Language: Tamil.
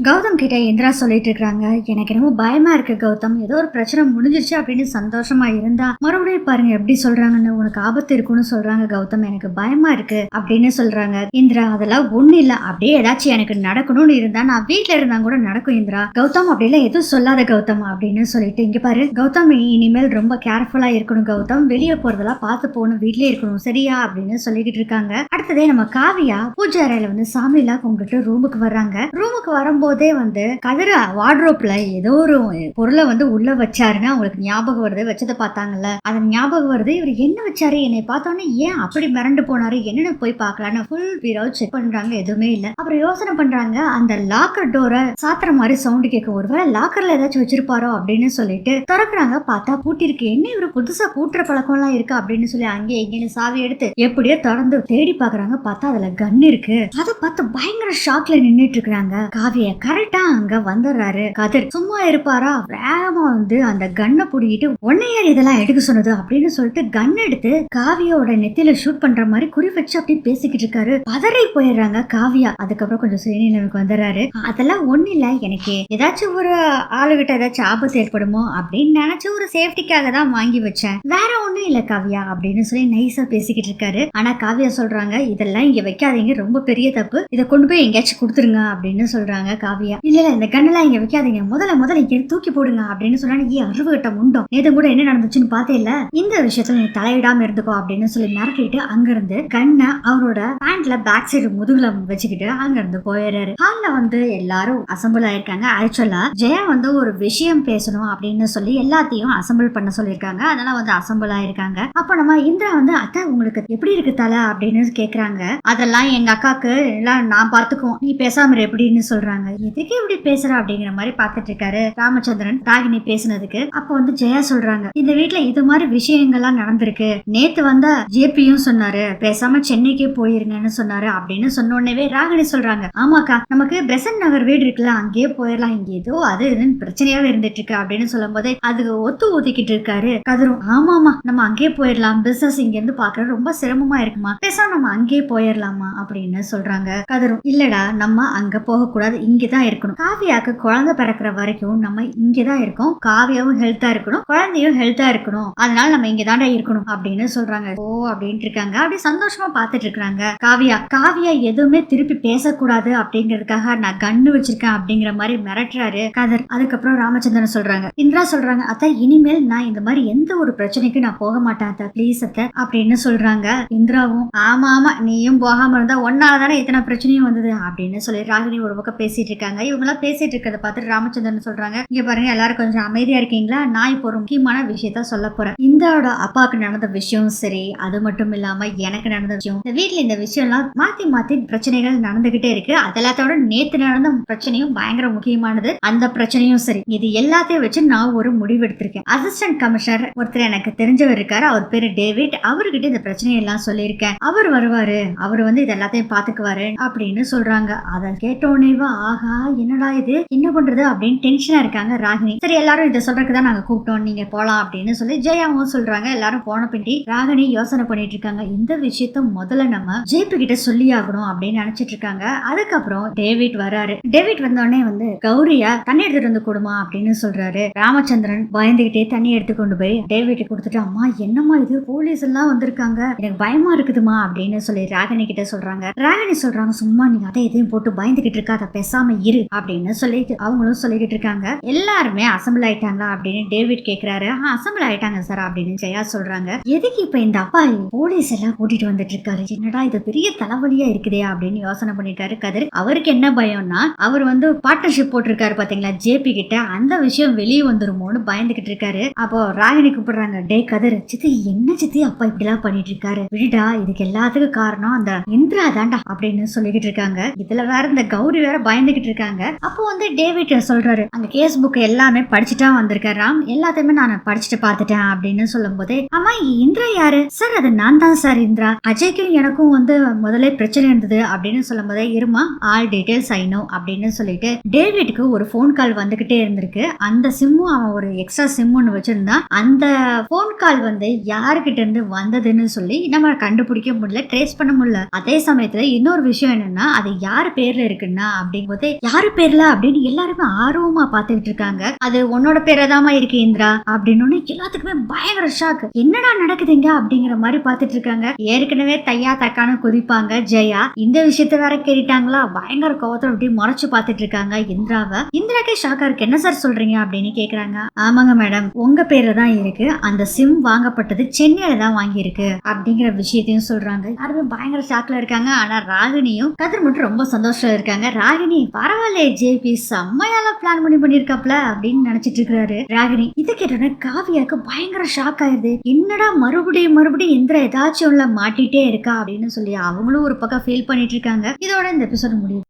கௌதம் கிட்ட இந்திரா சொல்லிட்டு இருக்காங்க. எனக்கு என்னமோ பயமா இருக்கு கௌதம். ஏதோ ஒரு பிரச்சனை முடிஞ்சிருச்சு அப்படின்னு சந்தோஷமா இருந்தா மறுபடியும் பாருங்க எப்படி சொல்றாங்கன்னு உனக்கு ஆபத்து இருக்குன்னு சொல்றாங்க கௌதம். எனக்கு பயமா இருக்கு அப்படின்னு சொல்றாங்க. இந்திரா அதெல்லாம் ஒண்ணு இல்ல. அப்படியே ஏதாச்சும் எனக்கு நடக்கணும்னு இருந்தா நான் வீட்டுல இருந்தா கூட நடக்கும் இந்திரா. கௌதம் அப்படிலாம் எதுவும் சொல்லாத கௌதம் அப்படின்னு சொல்லிட்டு இங்க பாரு. கௌதம் இனிமேல் ரொம்ப கேர்ஃபுல்லா இருக்கணும் கௌதம். வெளியே போறதெல்லாம் பார்த்து போகணும். வீட்லயே இருக்கணும். சரியா? அப்படின்னு சொல்லிக்கிட்டு இருக்காங்க. அடுத்ததே நம்ம காவியா. பூஜை அறையில வந்து சாமிலாம் கும்பிட்டு ரூமுக்கு வர்றாங்க. ரூமுக்கு வரும்போதே வந்து கதிர வார்ட்ரோப்ல ஏதோ ஒரு பொருளை வந்து உள்ள வச்சாருன்னு அவங்களுக்கு ஞாபகம் வருது. வச்சதை பார்த்தாங்கல்ல. அது ஞாபகம் வருது. இவர் என்ன வச்சாரு? என்னை பார்த்தோன்னே ஏன் அப்படி மிரண்டு போனாரு? என்னென்ன போய் பார்க்கலான்னு ஃபுல் வீரோ செக் பண்றாங்க. எதுவுமே இல்லை. அப்புறம் யோசனை பண்றாங்க. அந்த லாக்கர் டோரை சாத்துற மாதிரி சவுண்ட் கேட்க ஒருவேளை லாக்கர்ல ஏதாச்சும் வச்சிருப்பாரோ? அப்படின்னு சொல்லிட்டு திறக்குறாங்க. பார்த்தா பூட்டி இருக்கு என்ன இவரு புதுசா பூட்டுற பழக்கம்லாம் இருக்கு? அப்படின்னு சொல்லி அங்கே எங்கேன்னு சாவி எடுத்து எப்படியோ திறந்து தேடி பாக்குறாங்க பார்த்தா அதுல கன் இருக்கு. அதை பார்த்து பயங்கர ஷாக்ல நின்றுட்டு இருக்கிறாங்க. காவிய கரெக்டா அங்க வந்துடுறாரு. கதிர் சும்மா இருப்பாரா? வேகமா வந்து அந்த கன்னை புடிக்கிட்டு ஒன்னையார் இதெல்லாம் எடுக்க சொன்னது? அப்படின்னு சொல்லிட்டு கன் எடுத்து காவியோட நெத்தியில ஷூட் பண்ற மாதிரி குறி வச்சு அப்படி பேசிக்கிட்டு இருக்காரு. பதறி போயிடுறாங்க காவியா. அதுக்கப்புறம் கொஞ்சம் சுயநிலைமைக்கு வந்துடுறாரு. அதெல்லாம் ஒண்ணு இல்ல. எனக்கு ஏதாச்சும் ஒரு ஆளுகிட்ட ஏதாச்சும் ஆபத்து ஏற்படுமோ? அப்படின்னு நினைச்சு ஒரு சேஃப்டிக்காக தான் வாங்கி வச்சேன். வேற ஒண்ணும் இல்ல காவியா அப்படின்னு சொல்லி நைஸா பேசிக்கிட்டு இருக்காரு. ஆனா காவியா சொல்றாங்க இதெல்லாம் இங்க வைக்காதீங்க. ரொம்ப பெரிய தப்பு. இதை கொண்டு போய் எங்கேயாச்சும் கொடுத்துருங்க அப்படின்னு சொல்றாங்க காவியா. இல்ல இல்ல இந்த கண்ணெல்லாம் இங்க வைக்காதீங்க. முதல்ல முதல்ல இங்க தூக்கி போடுங்க அப்படின்னு சொன்னா ஏ அருவகட்ட உண்டோம் நேத்து கூட என்ன நடந்துச்சுன்னு பார்த்தே இல்ல. இந்த விஷயத்துல நீ தலையிடாம இருந்துக்கோ அப்படின்னு சொல்லி மிரட்டிட்டு அங்கிருந்து கண்ணை அவரோட பேண்ட்ல பேக் சைடு முதுகுல வச்சுக்கிட்டு அங்கிருந்து போயிடுறாரு. ஹால்ல வந்து எல்லாரும் அசம்பிள் ஆயிருக்காங்க. ஆக்சுவலா ஜெயா வந்து ஒரு விஷயம் பேசணும் அப்படின்னு சொல்லி எல்லாத்தையும் அசம்பிள் பண்ண சொல்லியிருக்காங்க. அதனால வந்து அசம்பிள் ஆயிருக்காங்க. அப்ப நம்ம இந்திரா வந்து அத்தை உங்களுக்கு எப்படி இருக்கு தலை? அப்படின்னு கேக்குறாங்க. அதெல்லாம் எங்க அக்காக்கு எல்லாம் நான் பார்த்துக்குவோம். நீ பேசாம எப்படின்னு சொல்றாங்க. எதுக்கு இப்படி பேசுற அப்படிங்கிற மாதிரி பார்த்துட்டு இருக்காரு ராமச்சந்திரன். ராகினி பேசுனதுக்கு. அப்ப வந்து ஜெயா சொல்றாங்க இந்த வீட்ல இது மாதிரி விஷயங்கள்லாம் நடந்திருக்கு. நேத்து வந்த ஜேபியும் சொன்னாரு பேசாம சென்னைக்கே போயிருங்கன்னு சொன்னாரு அப்படின்னு சொன்ன உடனே ராகினி சொல்றாங்க ஆமாக்கா நமக்கு பெசன்ட் நகர் வீடு இருக்குல்ல அங்கேயே போயிடலாம் இங்க ஏதோ அது இதுன்னு பிரச்சனையாவே இருந்துட்டு இருக்கு அப்படின்னு சொல்லும் போதே அதுக்கு ஒத்து ஊதிக்கிட்டு இருக்காரு கதிரும். ஆமாமா நம்ம அங்கேயே போயிடலாம் பிசினஸ் இங்க இருந்து பாக்குறது ரொம்ப சிரமமா இருக்குமா. பேசாம நம்ம அங்கேயே போயிடலாமா அப்படின்னு சொல்றாங்க கதிரும். இல்லடா நம்ம அங்க போக கூடாது இங்கதான் இருக்கணும். காவியாக்கு குழந்தை பிறக்கிற வரைக்கும் நம்ம இங்கதான் இருக்கோம். காவியாவும் ஹெல்த்தா இருக்கணும். குழந்தையும் ஹெல்த்தா இருக்கணும். அதனால நம்ம இங்க இருக்கணும் அப்படின்னு சொல்றாங்க. ஓ அப்படின்ட்டு இருக்காங்க. அப்படி சந்தோஷமா பாத்துட்டு இருக்காங்க. காவியா காவியா எதுவுமே திருப்பி பேசக்கூடாது அப்படிங்கறதுக்காக நான் கண்ணு வச்சிருக்கேன் அப்படிங்கிற மாதிரி மிரட்டுறாரு கதர். அதுக்கப்புறம் ராமச்சந்திரன் சொல்றாங்க. இந்திரா சொல்றாங்க அத்தை இனிமேல் நான் இந்த மாதிரி எந்த ஒரு பிரச்சனைக்கும் நான் போக மாட்டேன் அத்தா. ப்ளீஸ் அத்தை அப்படின்னு சொல்றாங்க இந்திராவும். ஆமா ஆமா நீயும் போகாம இருந்தா ஒன்னால தானே இத்தனை பிரச்சனையும் வந்தது அப்படின்னு சொல்லி ராகினி ஒரு பக்கம் பேசிட்டு இருக்காங்க இவங்க எல்லாம் பேசிட்டு இருக்கிறத பார்த்துட்டு ராமச்சந்திரன் சொல்றாங்க இங்க பாருங்க எல்லாரும் கொஞ்சம் அமைதியா இருக்கீங்களா? நான் இப்போ ஒரு முக்கியமான விஷயத்த சொல்ல போறேன். இந்திராவோட அப்பாவுக்கு நடந்த விஷயம் சரி அது மட்டும் இல்லாம எனக்கு நடந்த விஷயம். இந்த வீட்டுல இந்த விஷயம்லாம் மாத்தி மாத்தி பிரச்சனைகள் நடந்துகிட்டே இருக்கு. அது எல்லாத்தோட நேத்து நடந்த பிரச்சனையும் பயங்கர முக்கியமானது. அந்த பிரச்சனையும் சரி. இது எல்லாத்தையும் வச்சு நான் ஒரு முடிவு எடுத்திருக்கேன். அசிஸ்டன்ட் கமிஷனர் ஒருத்தர் எனக்கு தெரிஞ்சவர் இருக்காரு. அவர் பேரு டேவிட். அவர்கிட்ட இந்த பிரச்சனையெல்லாம் சொல்லியிருக்கேன். அவர் வருவாரு. அவர் வந்து இது எல்லாத்தையும் பாத்துக்குவாரு அப்படின்னு சொல்றாங்க. அதை கேட்டோன்னேவா ஆஹா என்னடா இது? என்ன பண்றது அப்படின்னு டென்ஷனா இருக்காங்க ராகினி சரி எல்லாரும் இதை சொல்றதுக்கு தான் நாங்க கூப்பிட்டோம். நீங்க போலாம் அப்படின்னு சொல்லி ஜெயாவும் சொல்றாங்க. எல்லாரும் போன பிண்டி ராகினி யோசனை பண்ணிட்டு இருக்காங்க. இந்த விஷயத்த முதல்ல நம்ம ஜேபி கிட்ட சொல்லி ஆகணும் அப்படின்னு நினைச்சிட்டு இருக்காங்க. அதுக்கப்புறம் டேவிட் வராரு. டேவிட் வந்தோடனே வந்து கௌரியா தண்ணி எடுத்துட்டு வந்து கொடுமா அப்படின்னு சொல்றாரு. ராமச்சந்திரன் பயந்துகிட்டே தண்ணி எடுத்து கொண்டு போய் டேவிட் கொடுத்துட்டு அம்மா என்னம்மா இது? போலீஸ் எல்லாம் வந்திருக்காங்க. எனக்கு பயமா இருக்குதுமா அப்படின்னு சொல்லி ராகினி கிட்ட சொல்றாங்க. ராகினி சொல்றாங்க சும்மா நீ அதை எதையும் போட்டு பயந்துகிட்டு இருக்காத. பேசாம இரு அப்படின்னு சொல்லிட்டு அவங்களும் சொல்லிக்கிட்டு இருக்காங்க. எல்லாருமே அசம்பிள் ஆயிட்டாங்களா அப்படின்னு டேவிட் கேக்குறாரு. அசம்பிள் ஆயிட்டாங்க சார் அப்படின்னு ஜெயா சொல்றாங்க. எதுக்கு இப்ப இந்த அப்பா போலீஸ் எல்லாம் கூட்டிட்டு வந்துட்டு இருக்காரு? என்னடா இது பெரிய தலைவலியா இருக்குதே அப்படின்னு யோசனை பண்ணிட்டாரு கதிர். அவருக்கு என்ன பயம்னா அவர் வந்து பார்ட்னர்ஷிப் போட்டிருக்காரு பாத்தீங்களா ஜேபி கிட்ட. அந்த விஷயம் வெளியே வந்துருமோன்னு பயந்துகிட்டு இருக்காரு. அப்போ ராகினி கூப்பிடுறாங்க டே கதிர் சித்தி என்ன சித்தி அப்பா இப்படி எல்லாம் பண்ணிட்டு இருக்காரு? விடுடா இதுக்கு எல்லாத்துக்கும் காரணம் அந்த இந்திரா தாண்டா அப்படின்னு சொல்லிக்கிட்டு இருக்காங்க. இதுல வேற இந்த கௌரி வேற பயந்து பயந்துகிட்டு இருக்காங்க. அப்போ வந்து டேவிட் சொல்றாரு அந்த கேஸ் புக் எல்லாமே படிச்சுட்டா வந்திருக்காரு ராம். எல்லாத்தையுமே நான் படிச்சுட்டு பார்த்துட்டேன் அப்படின்னு சொல்லும் போதே ஆமா இந்திரா யாரு? சார் அது நான் தான் சார் இந்திரா. அஜய்க்கும் எனக்கும் வந்து முதல்ல பிரச்சனை இருந்தது அப்படின்னு சொல்லும் போதே இருமா ஆல் டீடைல்ஸ் ஐனோ அப்படின்னு சொல்லிட்டு டேவிட்க்கு ஒரு ஃபோன் கால் வந்துகிட்டே இருந்திருக்கு. அந்த சிம்மும் அவன் ஒரு எக்ஸ்ட்ரா சிம் ஒன்று வச்சிருந்தான். அந்த ஃபோன் கால் வந்து யாருக்கிட்ட இருந்து வந்ததுன்னு சொல்லி நம்ம கண்டுபிடிக்க முடியல ட்ரேஸ் பண்ண முடியல. அதே சமயத்துல இன்னொரு விஷயம் என்னன்னா அது யார் பேர்ல இருக்குன்னா அப்படிங்கும்போது போதே யாரு பேர்ல? அப்படின்னு எல்லாருமே ஆர்வமா பாத்துக்கிட்டு இருக்காங்க. அது உன்னோட பேரா இருக்கு இந்திரா. அப்படின்னு எல்லாத்துக்குமே பயங்கர ஷாக் என்னடா நடக்குதுங்க? அப்படிங்கிற மாதிரி பாத்துட்டு இருக்காங்க. ஏற்கனவே தையா தக்கான குதிப்பாங்க ஜெயா. இந்த விஷயத்த வேற கேட்டாங்களா பயங்கர கோவத்துல அப்படி முறைச்சு பாத்துட்டு இருக்காங்க இந்திராவை. இந்திராக்கே ஷாக்கா இருக்கு. என்ன சார் சொல்றீங்க? அப்படின்னு கேக்குறாங்க. ஆமாங்க மேடம் உங்க பேர்ல தான் இருக்கு. அந்த சிம் வாங்கப்பட்டது சென்னையில தான் வாங்கியிருக்கு. அப்படிங்கிற விஷயத்தையும் சொல்றாங்க. யாருமே பயங்கர ஷாக்ல இருக்காங்க. ஆனா ராகினியும் கதிர் மட்டும் ரொம்ப சந்தோஷம் இருக்காங்க. ராகினி பரவாயில்ல ஜேபி. செம்மையால பிளான் பண்ணி பண்ணிருக்காப்ல அப்படின்னு நினைச்சிட்டு இருக்காரு ராகினி. இதை கேட்டோன்னே காவியாக்கு பயங்கர ஷாக் ஆயிருது. என்னடா மறுபடியும் மறுபடியும் இந்திரா ஏதாச்சும் உள்ள மாட்டிட்டே இருக்கா அப்படின்னு சொல்லி அவங்களும் ஒரு பக்கம் ஃபீல் பண்ணிட்டு இருக்காங்க. இதோட இந்த எபிசோட் முடியுது